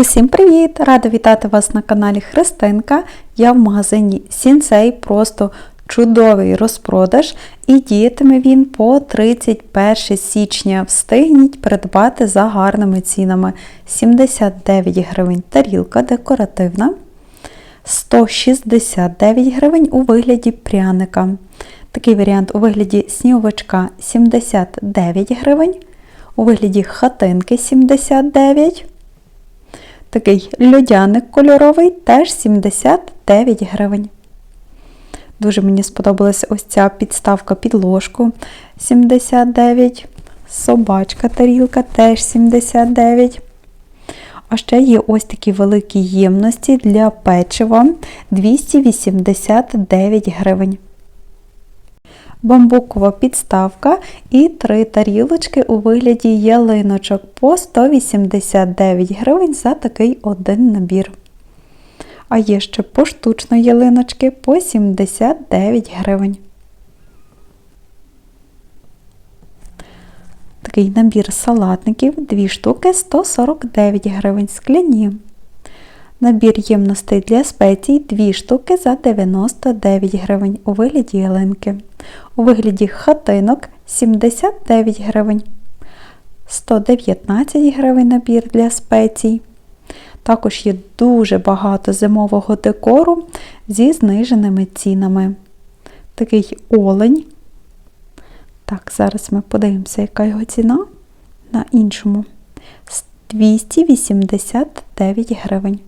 Усім привіт! Рада вітати вас на каналі Христинка. Я в магазині Сінсей. Просто чудовий розпродаж і діятиме він по 31 січня. Встигніть придбати за гарними цінами. 79 гривень тарілка декоративна, 169 гривень у вигляді пряника. Такий варіант у вигляді сніговичка 79 гривень, у вигляді хатинки 79 Такий льодяник кольоровий теж 79 гривень. Дуже мені сподобалася ось ця підставка під ложку 79. Собачка тарілка теж 79. А ще є ось такі великі ємності для печива 289 гривень бамбукова підставка і три тарілочки у вигляді ялиночок по 189 гривень за такий один набір. А є ще поштучно ялиночки по 79 гривень. Такий набір салатників, 2 штуки 149 гривень скляні. Набір ємностей для спецій 2 штуки за 99 гривень у вигляді ялинки. У вигляді хатинок 79 гривень. 119 гривень набір для спецій. Також є дуже багато зимового декору зі зниженими цінами. Такий олень. Так, зараз ми подивимося, яка його ціна на іншому. 289 гривень.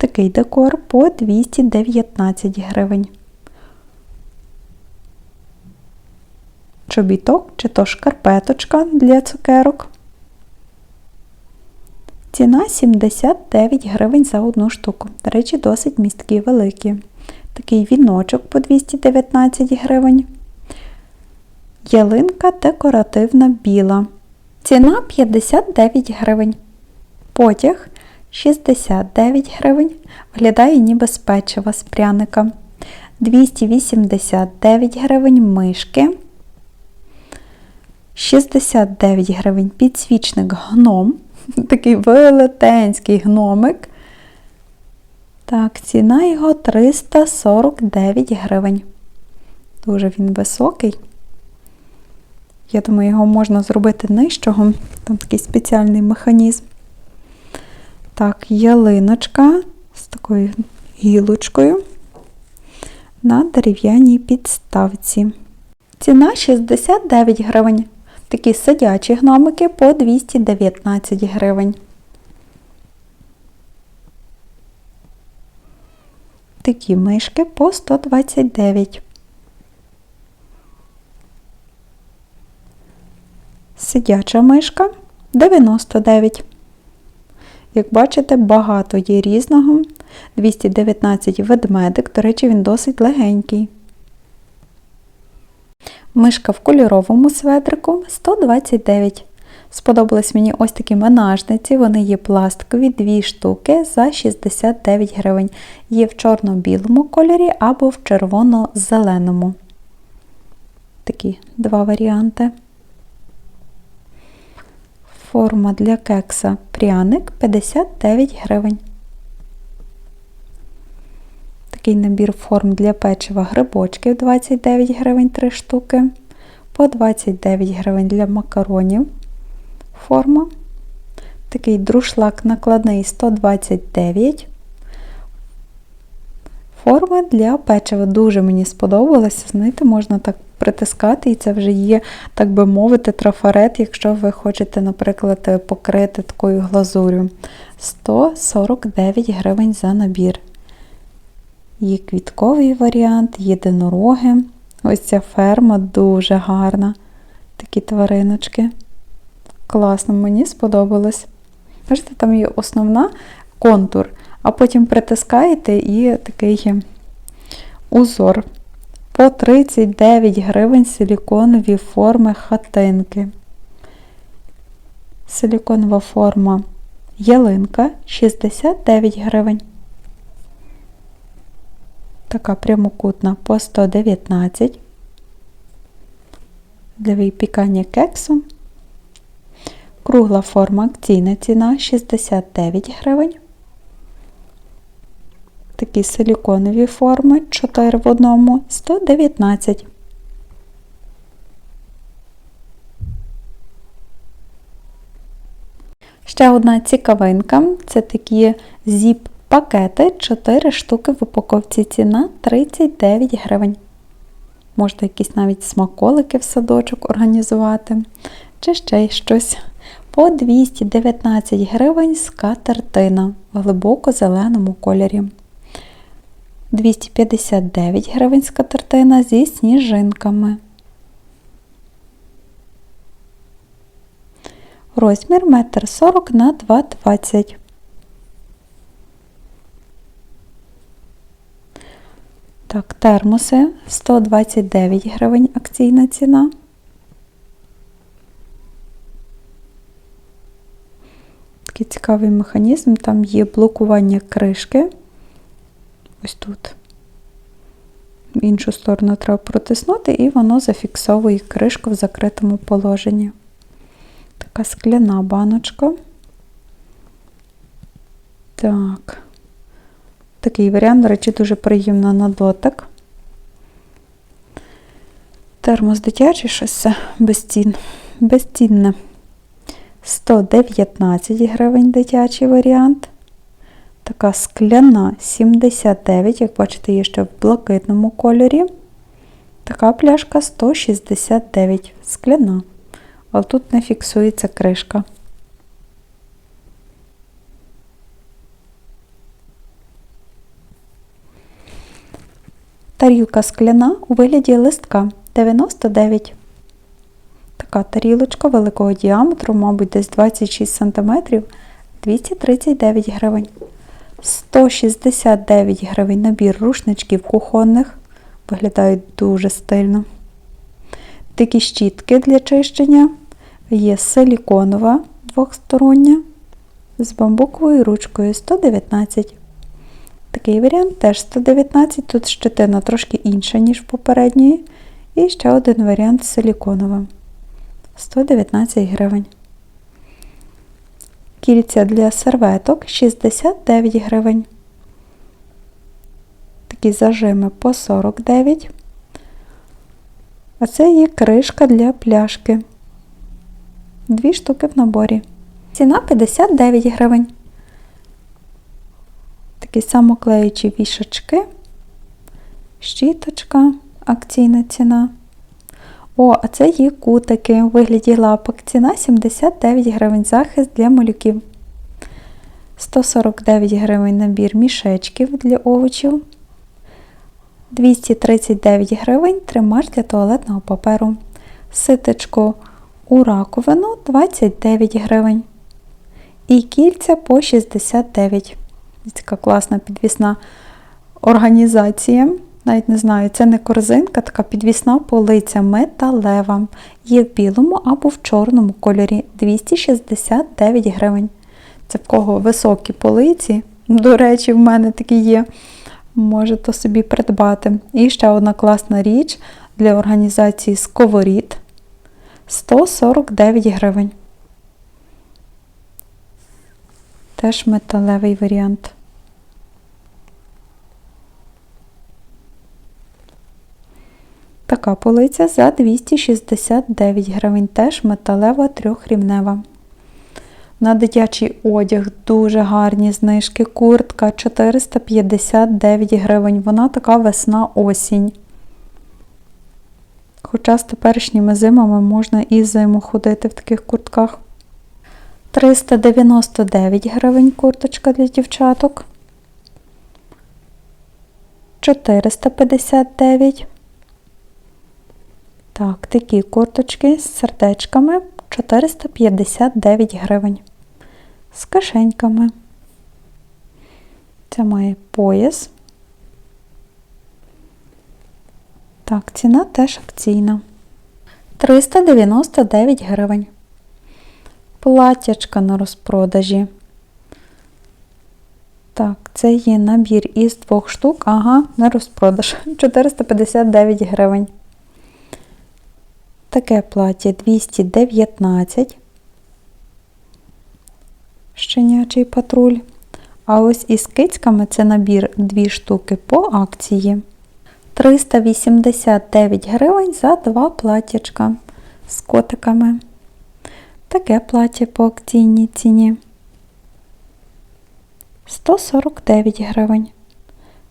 Такий декор по 219 гривень. Чобіток чи то шкарпеточка для цукерок. Ціна 79 гривень за одну штуку. До речі, досить місткі великі. Такий віночок по 219 гривень. Ялинка декоративна біла. Ціна 59 гривень. Потяг 69 гривень. Виглядає ніби з печива з пряника. 289 гривень мишки. 69 гривень підсвічник гном. Такий велетенський гномик. Так, ціна його 349 гривень. Дуже він високий. Я думаю, його можна зробити нижчого. Там такий спеціальний механізм. Так, ялиночка з такою гілочкою на дерев'яній підставці. Ціна 69 гривень. Такі сидячі гномики по 219 гривень. Такі мишки по 129. Сидяча мишка 99. Як бачите, багато є різного. 219 ведмедик, до речі, він досить легенький. Мишка в кольоровому светрику 129. Сподобались мені ось такі менажниці, вони є пластикові, 2 штуки за 69 гривень. Є в чорно-білому кольорі або в червоно-зеленому. Такі два варіанти. Форма для кекса пряник 59 гривень. Такий набір форм для печива грибочків 29 гривень 3 штуки. По 29 гривень для макаронів форма. Такий друшлак накладний 129. Форма для печива дуже мені сподобалася. Знаєте, можна так притискати, і це вже є, так би мовити, трафарет, якщо ви хочете, наприклад, покрити такою глазурю. 149 гривень за набір. Є квітковий варіант, єдинороги. Ось ця ферма дуже гарна. Такі твариночки. Класно, мені сподобалось. Бачите, там є основна контур, а потім притискаєте і такий узор по 39 гривень силіконові форми хатинки. Силіконова форма ялинка 69 гривень. Така прямокутна по 119. Для випікання кексу. Кругла форма акційна ціна 69 гривень. Такі силіконові форми 4 в одному 119. Ще одна цікавинка це такі зіп-пакети, 4 штуки в упаковці. Ціна 39 гривень. Можете якісь навіть смаколики в садочок організувати, чи ще щось. По 219 гривень скатертина в глибоко зеленому кольорі. 259 гривень скатертина зі сніжинками. Розмір 1,40 на 2,20 Так, термоси 129 гривень акційна ціна. Такий цікавий механізм, там є блокування кришки. Ось тут. В іншу сторону треба протиснути, і воно зафіксовує кришку в закритому положенні. Така скляна баночка. Так. Такий варіант, до речі, дуже приємно на дотик. Термос дитячий щось безцін. безцінне. 119 гривень дитячий варіант. Така скляна 79, як бачите, є ще в блакитному кольорі. Така пляшка 169 скляна. Але тут не фіксується кришка. Тарілка скляна у вигляді листка 99. Така тарілочка великого діаметру, мабуть, десь 26 см 239 гривень. 169 гривень набір рушничків кухонних. Виглядають дуже стильно. Такі щітки для чищення. Є силіконова двохстороння з бамбуковою ручкою 119. Такий варіант теж 119, тут щетина трошки інша, ніж в попередньої. І ще один варіант силіконова. 119 гривень. Кільця для серветок 69 гривень. Такі зажими по 49. А це є кришка для пляшки. Дві штуки в наборі. Ціна 59 гривень. Такі самоклеючі вішачки, щіточка, акційна ціна. О, а це є кутики у вигляді лапок. Ціна 79 гривень захист для малюків. 149 гривень набір мішечків для овочів. 239 гривень тримач для туалетного паперу. Ситочку у раковину 29 гривень. І кільця по 69. Така класна підвісна організація. Навіть не знаю, це не корзинка, така підвісна полиця металева. Є в білому або в чорному кольорі 269 гривень. Це в кого високі полиці. До речі, в мене такі є. Можете собі придбати. І ще одна класна річ для організації сковорід 149 гривень. Теж металевий варіант. Така полиця за 269 гривень, теж металева трьохрівнева. На дитячий одяг дуже гарні знижки. Куртка 459 гривень. Вона така весна-осінь. Хоча з теперішніми зимами можна і зиму ходити в таких куртках. 399 гривень курточка для дівчаток. 459. Так, такі курточки з сердечками 459 гривень. З кишеньками. Це має пояс. Так, ціна теж акційна. 399 гривень. Платячка на розпродажі. Так, це є набір із двох штук. Ага, на розпродаж. 459 гривень. Таке плаття 219. щенячий патруль. А ось із кицьками це набір 2 штуки по акції. 389 гривень за два платтячка з котиками. Таке плаття по акційній ціні. 149 гривень.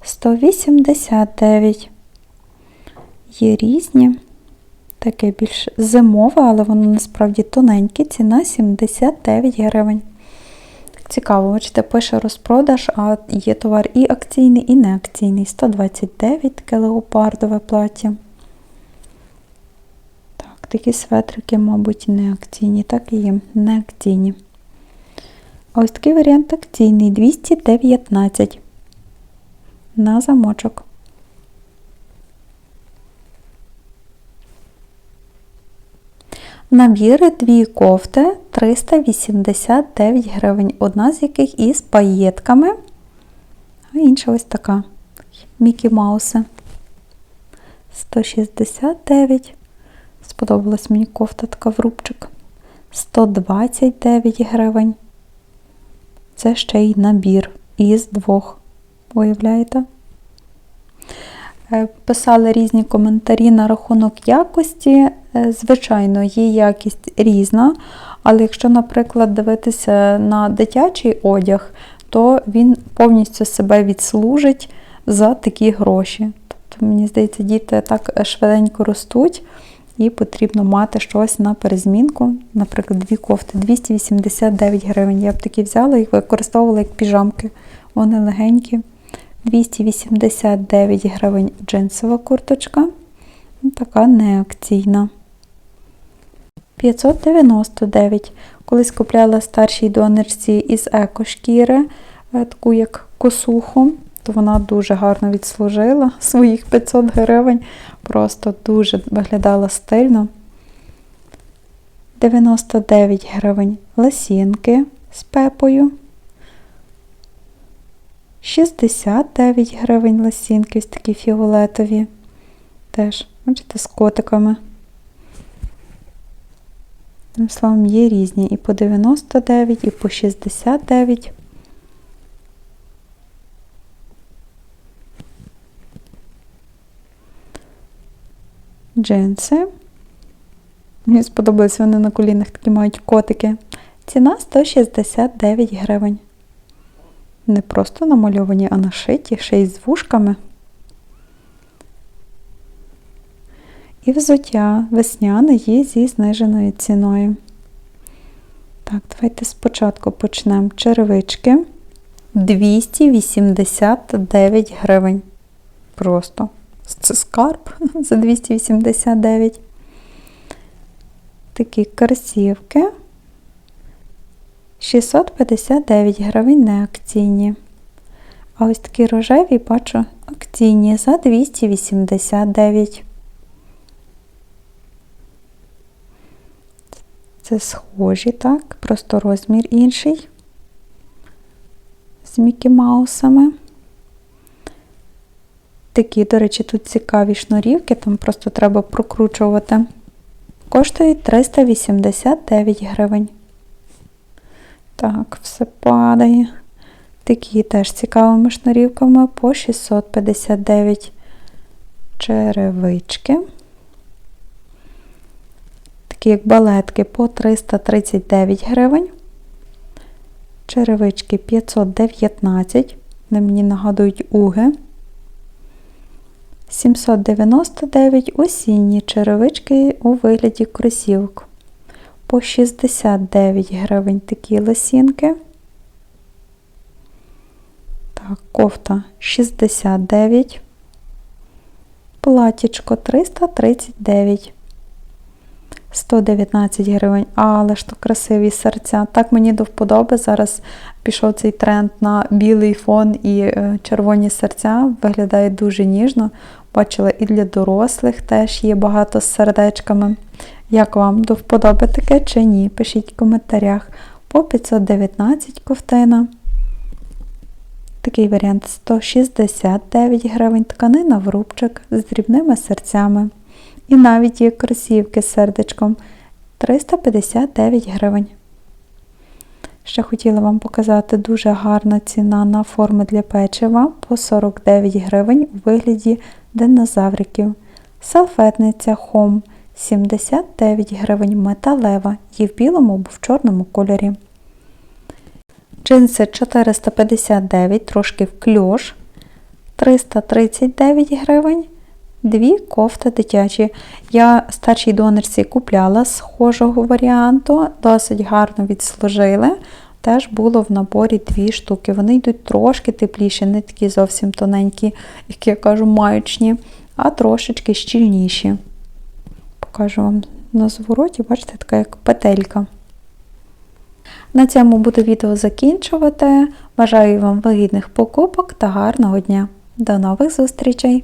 189. Є різні. Таке більш зимове, але воно насправді тоненьке. Ціна 79 гривень. Цікаво, бачите, пише розпродаж, а є товар і акційний, і не акційний. 129 таке плаття. Так, такі светрики, мабуть, не акційні, так і є, не акційні. А ось такий варіант акційний 219 на замочок. Набіри дві кофти 389 гривень, одна з яких із паєтками, а інша ось така Мікі Мауси. 169. Сподобалась мені кофта така в рубчик. 129 гривень. Це ще й набір із двох. Уявляєте? Е, Писали різні коментарі на рахунок якості. Е, Звичайно, є якість різна, але якщо, наприклад, дивитися на дитячий одяг, то він повністю себе відслужить за такі гроші. Тобто, мені здається, діти так швиденько ростуть, і потрібно мати щось на перезмінку. Наприклад, дві кофти 289 гривень. Я б такі взяла і використовувала як піжамки. Вони легенькі. 289 гривень джинсова курточка. Така неакційна. 599. Колись купляла старшій донорці із екошкіри, е, таку як косуху, то вона дуже гарно відслужила своїх 500 гривень. Просто дуже виглядала стильно. 99 гривень ласінки з пепою. 69 гривень ласінки, ось такі фіолетові. Теж, бачите, з котиками. Тим словом, є різні і по 99, і по 69. Джинси. Мені сподобались вони на колінах такі мають котики. Ціна 169 гривень. Не просто намальовані, а нашиті, ще й з вушками. І взуття весняне є зі зниженою ціною. Так, давайте спочатку почнемо черевички. 289 гривень. Просто це скарб за 289. Такі кросівки. 659 гривень не акційні. А ось такі рожеві бачу акційні за 289. Це схожі, так, просто розмір інший. З Мікі Маусами. Такі, до речі, тут цікаві шнурівки, там просто треба прокручувати. Коштують 389 гривень. Так, все падає. Такі теж цікавими шнурівками по 659 черевички. Такі як балетки по 339 гривень. Черевички 519. Вони мені нагадують уги. 799 осінні черевички у вигляді кросівок. По 69 гривень такі лосінки. Так, кофта 69. Платічко 339. 119 гривень, але ж то красиві серця. Так мені до вподоби. Зараз пішов цей тренд на білий фон і е, червоні серця. Виглядає дуже ніжно. Бачила і для дорослих теж є багато з сердечками. Як вам до вподоби таке чи ні? Пишіть в коментарях. По 519 ковтина. Такий варіант 169 гривень тканина в рубчик з дрібними серцями. І навіть є кросівки з сердечком 359 гривень. Ще хотіла вам показати дуже гарна ціна на форми для печива по 49 гривень у вигляді динозавриків. Салфетниця Home 79 гривень металева, є в білому або в чорному кольорі. Джинси 459, трошки в кльош 339 гривень. Дві кофти дитячі. Я старшій донорці купляла схожого варіанту, досить гарно відслужили. Теж було в наборі дві штуки. Вони йдуть трошки тепліші, не такі зовсім тоненькі, як я кажу, маючні, а трошечки щільніші. Покажу вам на звороті, бачите, така як петелька. На цьому буду відео закінчувати. Бажаю вам вигідних покупок та гарного дня. До нових зустрічей!